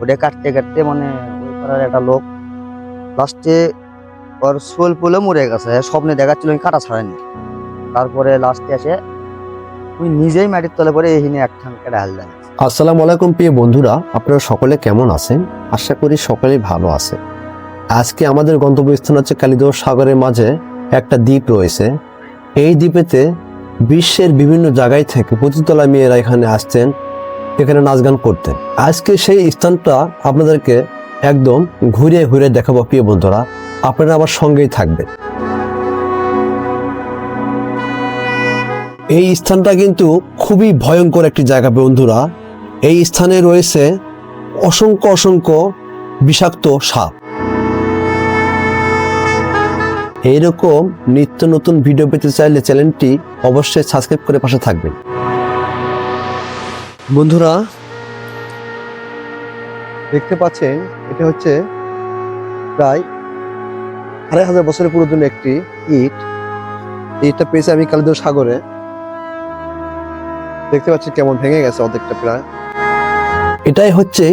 ওটা কাটতে কাটতে মানে ওই পাড়ার একটা লোক লাস্টে ওর সোল পুলে মরে গেছে। স্বপ্নে দেখাচ্ছিল, আমি কাটা ছাড়েনি তারপরে লাস্টে এসে ওই নিজেই মাটির তলে পরে এখানে এক ঠাং কেটে হাল দেয়। আসসালামু আলাইকুম প্রিয় বন্ধুরা, আপনারা সকলে কেমন আছেন? আশা করি সকলেই ভালো আছে। আজকে আমাদের গন্তব্যস্থান হচ্ছে কালিদহ সাগরের মাঝে একটা দ্বীপ রয়েছে। এই দ্বীপেতে বিশ্বের বিভিন্ন জায়গায় থেকে পতিতলা মেয়েরা এখানে আসতেন এখানে নাচ গান করতেন। আজকে সেই স্থানটা আপনাদেরকে একদম ঘুরে ঘুরে দেখাবো, প্রিয় বন্ধুরা। আপনারা আমার সঙ্গেই থাকবেন। এই স্থানটা কিন্তু খুবই ভয়ঙ্কর একটি জায়গা, বন্ধুরা। এই স্থানে রয়েছে অসংখ্য অসংখ্য বিষাক্ত সাপ। এইরকম নিত্য নতুন ভিডিও পেতে চাইলে চ্যানেলটি অবশ্যই সাবস্ক্রাইব করে পাশে থাকবেন। বন্ধুরা, দেখতে পাচ্ছেন, এটা হচ্ছে প্রায় আড়াই হাজার বছরের পুরোনো একটি ইট। ইটটা পেয়েছি আমি কালিদহ সাগরে। দেখতে পাচ্ছি কেমন ভেঙে গেছে অর্ধেকটা প্রায়। এটাই হচ্ছে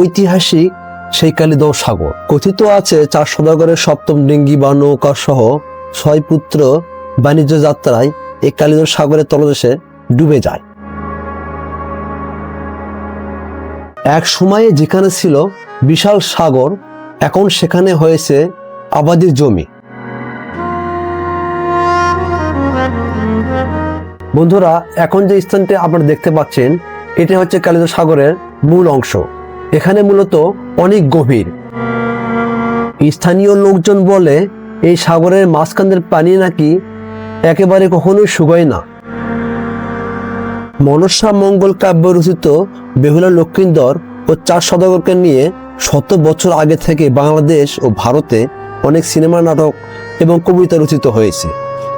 ঐতিহাসিক সেই কালিদহ সাগর। কথিত আছে চার সদাগরের সপ্তম ডিঙ্গি বা নৌকা সহ ছয় পুত্র বাণিজ্য যাত্রায় এই কালিদহ সাগরের তলদেশে ডুবে যায়। এক সময়ে যেখানে ছিল বিশাল সাগর, এখন সেখানে হয়েছে আবাদির জমি। বন্ধুরা, এখন যে স্থানটি আপনারা দেখতে পাচ্ছেন, এটা হচ্ছে কালিদ সাগরের মূল অংশ। এখানে মূলত অনেক গভীর। স্থানীয় লোকজন বলে, এই সাগরের মাঝখানের পানি নাকি একেবারে কখনোই শুকায় না। মনসা মঙ্গল কাব্য রচিত বেহুলা লক্ষ্মীন্দর ও চার সদাগরকে নিয়ে শত বছর আগে থেকে বাংলাদেশ ও ভারতে অনেক সিনেমা নাটক এবং কবিতা রচিত হয়েছে।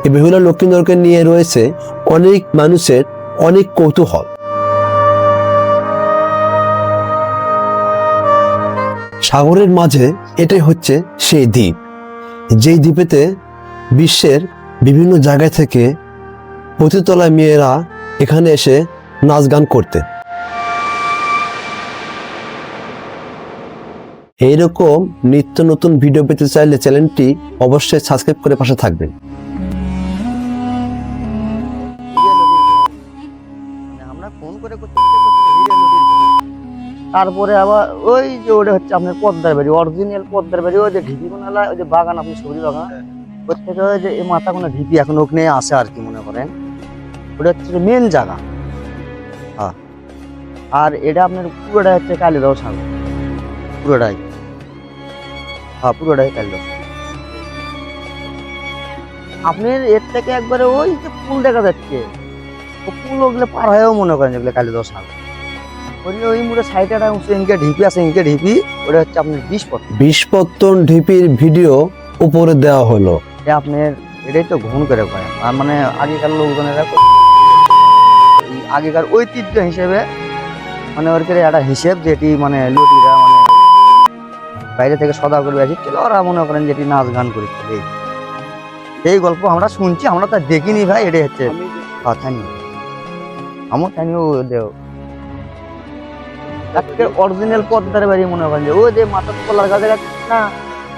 এই বেহুলা লক্ষ্মীন্দরকে নিয়ে রয়েছে অনেক মানুষের অনেক কৌতূহল। সাগরের মাঝে এটাই হচ্ছে সেই দ্বীপ। যেই দ্বীপেতে বিশ্বের বিভিন্ন জায়গা থেকে পতিতলায় মেয়েরা এখানে এসে নাচ গান করতেন এইরকম নিত্য নতুন ভিডিও পেতে চাইলে চ্যানেলটি অবশ্যই সাবস্ক্রাইব করে পাশে থাকবেন। করতে করতে করতে। তারপরে আবার ওই যে ওটা হচ্ছে আপনার পদ্মার বাড়ি অরিজিনাল পদ্মার বাড়ি, ওই যে ঢিপি কোনালা ওই যে বাগান, আপনি সবজি বাগান প্রত্যেকে ওই যে এই মাথা কোনো ঢিপি এখন ওখানে আসে আর কি, মনে করেন। ওটা হচ্ছে মেন জায়গা। হ্যাঁ। আর এটা আপনার পুরোটাই হচ্ছে কালিদাও সাগর পুরোটাই। হ্যাঁ পুরোটাই কালিদাও আপনার এর থেকে একবারে ওই যে পুল দেখা যাচ্ছে। ও পুল ওগুলো পার হয়েও মনে করেন যেগুলো কালিদাস সাগর ওই মুড়ে সাইডে একটা উঁচু ইনকে ঢিপি আছে ইনকে ঢিপি ওটা হচ্ছে আপনার বিষ পথ বিষপত্তন ঢিপির ভিডিও উপরে দেওয়া হলো। এটা আপনার এটাই তো গ্রহণ করে করে আর মানে আগেকার লোকজনেরা আগেকার ঐতিহ্য হিসেবে মানে ওর করে একটা হিসেব যেটি মানে লটিরা মানে বাইরে থেকে সদা করে আসছিল ওরা মনে করেন যেটি নাচ গান করেছিল এই এই গল্প আমরা শুনছি আমরা তো দেখিনি ভাই এটাই হচ্ছে কথা। নেই আমার স্থানীয় দেও। আজকে অরিজিনাল পদ্মার বাড়ি মনে করেন যে ওই যে মাথার কলার গাছে না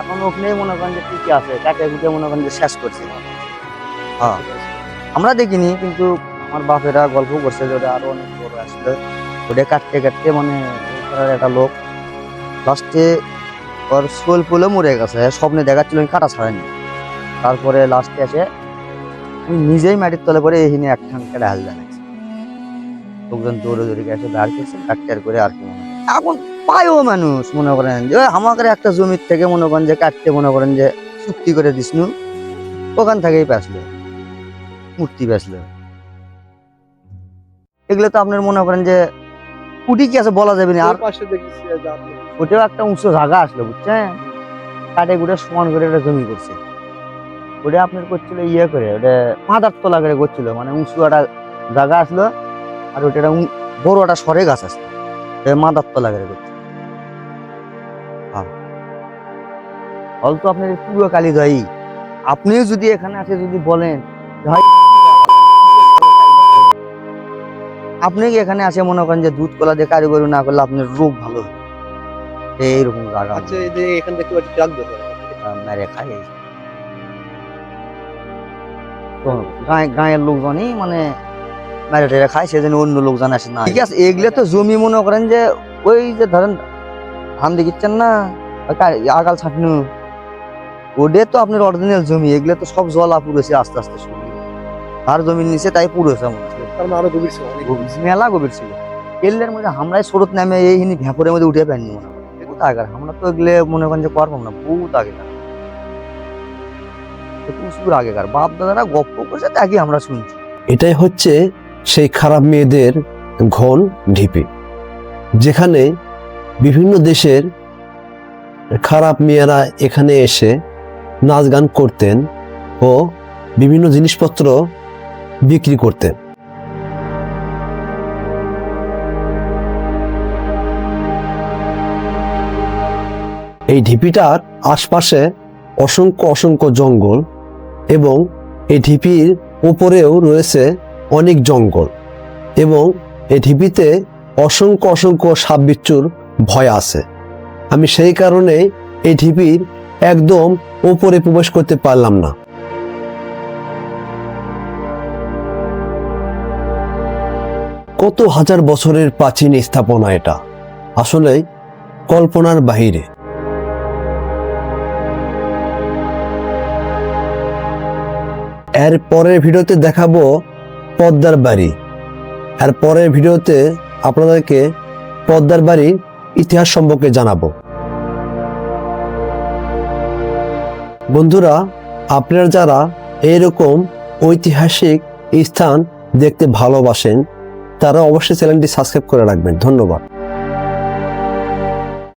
এখন ওখানেই মনে করেন যে ঠিকই আছে কাকে গুটে মনে করেন যে শেষ করছে। হ্যাঁ আমরা দেখিনি কিন্তু আমার বাপেরা গল্প করছে যে ওটা আরও অনেক বড় আসলো ওটা কাটতে কাটতে মানে একটা লোক লাস্টে ওর সোল পুলে মরে গেছে। স্বপ্নে দেখাচ্ছিল আমি কাটা ছাড়েনি তারপরে লাস্টে এসে আমি নিজেই মাটির তলে পরে এখানে এক ঠান কেটে হাল জানাচ্ছি লোকজন দৌড়ে দৌড়ে গেছে বার করছে কাটতে করে আর কি মনে এখন পায়ও মানুষ, মনে করেন যে আমাদের একটা জমির থেকে মনে করেন যে, কাটতে মনে করেন যে, চুক্তি করে দিসনু ওখান থেকেই পেঁচলো মূর্তি পেঁচলো এগুলো তো আপনার মনে করেন যে কুটি কি আছে বলা যাবে না। আর পাশে দেখেছি ওটাও একটা উঁচু জায়গা আসলো বুঝছেন? কাটে গুটে সমান করে একটা জমি করছে। ওটা আপনার করছিল ইয়ে করে ওটা মাদার তলা করে করছিল মানে উঁচু একটা জায়গা আসলো আর ওটা একটা বড় একটা সরে গাছ আসলো। মাদার তলা করে করছে। হ্যাঁ অল্প আপনার পুরো কালী আপনিও যদি এখানে আসে যদি বলেন ভাই আপনি কি এখানে আসে মনে করেন যে দুধ কলা দিয়ে কারিগরি না করলে আপনার রোগ ভালো এইরকম আচ্ছা এখান থেকে ট্রাক ধরে মেরে খাই গায়ে গায়ের লোকজনই মানে মেরে টেরে খায় সেজন্য অন্য লোকজন আসে না। ঠিক আছে এগুলো তো জমি মনে করেন যে ওই যে ধরেন ধান দেখিচ্ছেন না আগাল ছাটনু ওদের তো আপনার অরিজিনাল জমি এগুলো তো সব জল পুড়েছে আস্তে আস্তে তার জমির নিচে তাই পুড়েছে মনে আরও গভীর ছিল গভীর মেলা গভীর ছিল। কেল্লের মধ্যে হামরাই স্রোত নামে এই হিনি ভ্যাপরের মধ্যে উঠে পাইনি মনে বহুত আগের আমরা তো এগুলো মনে করেন যে পারব না বহুত আগেকার। প্রচুর আগেকার। বাপ দাদারা গপ্প করছে তাকে আমরা শুনছি। এটাই হচ্ছে সেই খারাপ মেয়েদের ঘন ঢিপি যেখানে বিভিন্ন দেশের খারাপ মেয়েরা এখানে এসে নাচ গান করতেন ও বিভিন্ন জিনিসপত্র বিক্রি করতেন। এই ঢিপিটার আশপাশে অসংখ্য অসংখ্য জঙ্গল এবং এই ঢিপির উপরেও রয়েছে অনেক জঙ্গল এবং এই ঢিপিতে অসংখ্য অসংখ্য সাপ বিচ্ছুর ভয় আছে। আমি সেই কারণে এই ঢিপির একদম উপরে প্রবেশ করতে পারলাম না। কত হাজার বছরের প্রাচীন স্থাপনা এটা। আসলে কল্পনার বাহিরে। এর পরের ভিডিওতে দেখাবো পদ্মার বাড়ি। আর পরের ভিডিওতে আপনাদেরকে পদ্মার বাড়ির ইতিহাস সম্পর্কে জানাব। বন্ধুরা, আপনারা যারা এইরকম ঐতিহাসিক স্থান দেখতে ভালোবাসেন, তারা অবশ্যই চ্যানেলটি সাবস্ক্রাইব করে রাখবেন। ধন্যবাদ।